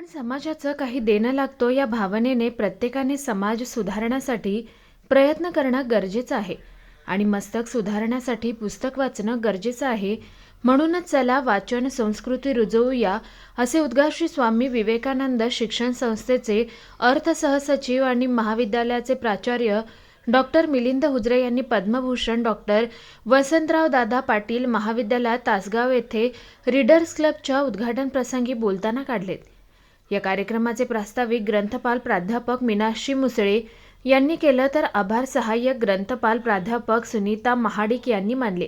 आपण समाजाचं काही देणं लागतो या भावनेने प्रत्येकाने समाज सुधारण्यासाठी प्रयत्न करणं गरजेचं आहे. आणि मस्तक सुधारण्यासाठी पुस्तक वाचणं गरजेचं आहे. म्हणूनच चला वाचन संस्कृती रुजवूया असे उद्गार श्री स्वामी विवेकानंद शिक्षण संस्थेचे अर्थसहसचिव आणि महाविद्यालयाचे प्राचार्य डॉक्टर मिलिंद हुजरे यांनी पद्मभूषण डॉक्टर वसंतराव दादा पाटील महाविद्यालयात तासगाव येथे रीडर्स क्लबच्या उद्घाटन प्रसंगी बोलताना काढलेत. या कार्यक्रमाचे प्रास्ताविक ग्रंथपाल प्राध्यापक मीनाक्षी मुसळे यांनी केलं तर आभार सहाय्यक ग्रंथपाल प्राध्यापक सुनीता महाडिक यांनी मानले.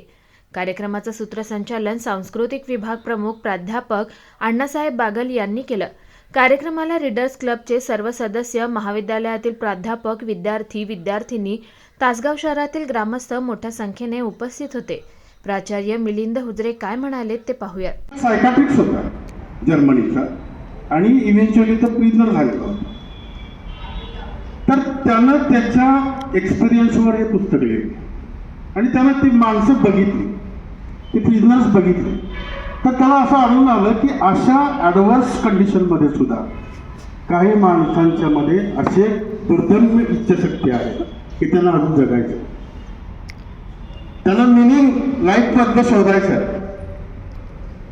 कार्यक्रमाचं सूत्रसंचालन सांस्कृतिक विभाग प्रमुख प्राध्यापक अण्णासाहेब बागल यांनी केलं. कार्यक्रमाला रीडर्स क्लबचे सर्व सदस्य महाविद्यालयातील प्राध्यापक विद्यार्थी विद्यार्थिनी तासगाव शहरातील ग्रामस्थ मोठ्या संख्येने उपस्थित होते. प्राचार्य मिलिंद हुजरे काय म्हणाले ते पाहूयात. जर्मनीचा. आणि इव्हेंच्युअली तर प्रिझनर झालेला तर त्यानं त्याच्या एक्सपिरियन्सवर हे पुस्तक लिहिलं. आणि त्यानं ती माणसं बघितली. ते प्रिझनर्स बघितले. तर त्याला असं आढळून आलं की अशा ॲडव्हर्स कंडिशनमध्ये सुद्धा काही माणसांच्या मध्ये असे दुर्दम्य इच्छाशक्ती आहे की त्यांना अजून जगायचं. त्याला मिनिंग लाईफ शोधायचं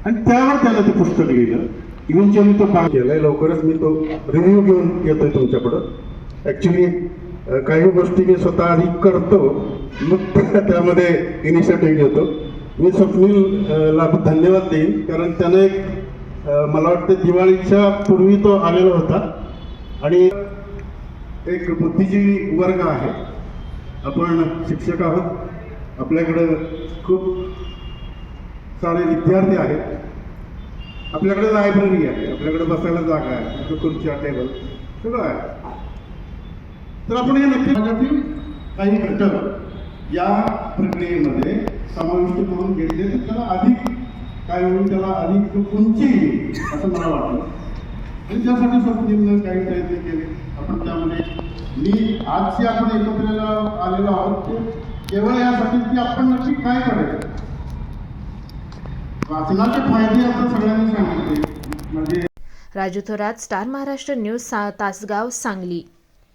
आणि त्यावर त्यानं ते पुस्तक लिहिलं. इव्हेंच्युअली तो काम केलाय लवकरच मी तो रिव्ह्यू घेऊन येतोय तुमच्याकडं. ॲक्च्युली काही गोष्टी मी स्वतः आधी करतो मग त्यामध्ये इनिशिएटिव्ह घेतो. मी स्वप्नीलला धन्यवाद देईन कारण त्यानं एक मला वाटतं दिवाळीच्या पूर्वी तो आलेला होता. आणि एक बुद्धिजीवी वर्ग आहे. आपण शिक्षक आहोत. आपल्याकडं खूप सारे विद्यार्थी आहेत. आपल्याकडे लायब्ररी आहे. आपल्याकडे बसायला जागा आहे. खुर्च्या टेबल सगळं आहे. तर आपण हे नक्की भागातील काही घटक या प्रक्रियेमध्ये समाविष्ट करून घेतले तर त्याला अधिक काय होईल? त्याला अधिक उंची येईल असं मला वाटलं आणि त्यासाठी स्वप्नीलनं काही प्रयत्न केले. आपण त्यामध्ये मी आज जे आपण एकत्र आलेलो आहोत. ते केवळ यासाठी की आपण नक्की काय करायचं? वाचनाचे फायदे आपण सगळ्यांनी सांगितले. म्हणजे राजू थोरात स्टार महाराष्ट्र न्यूज सा तासगाव सांगली.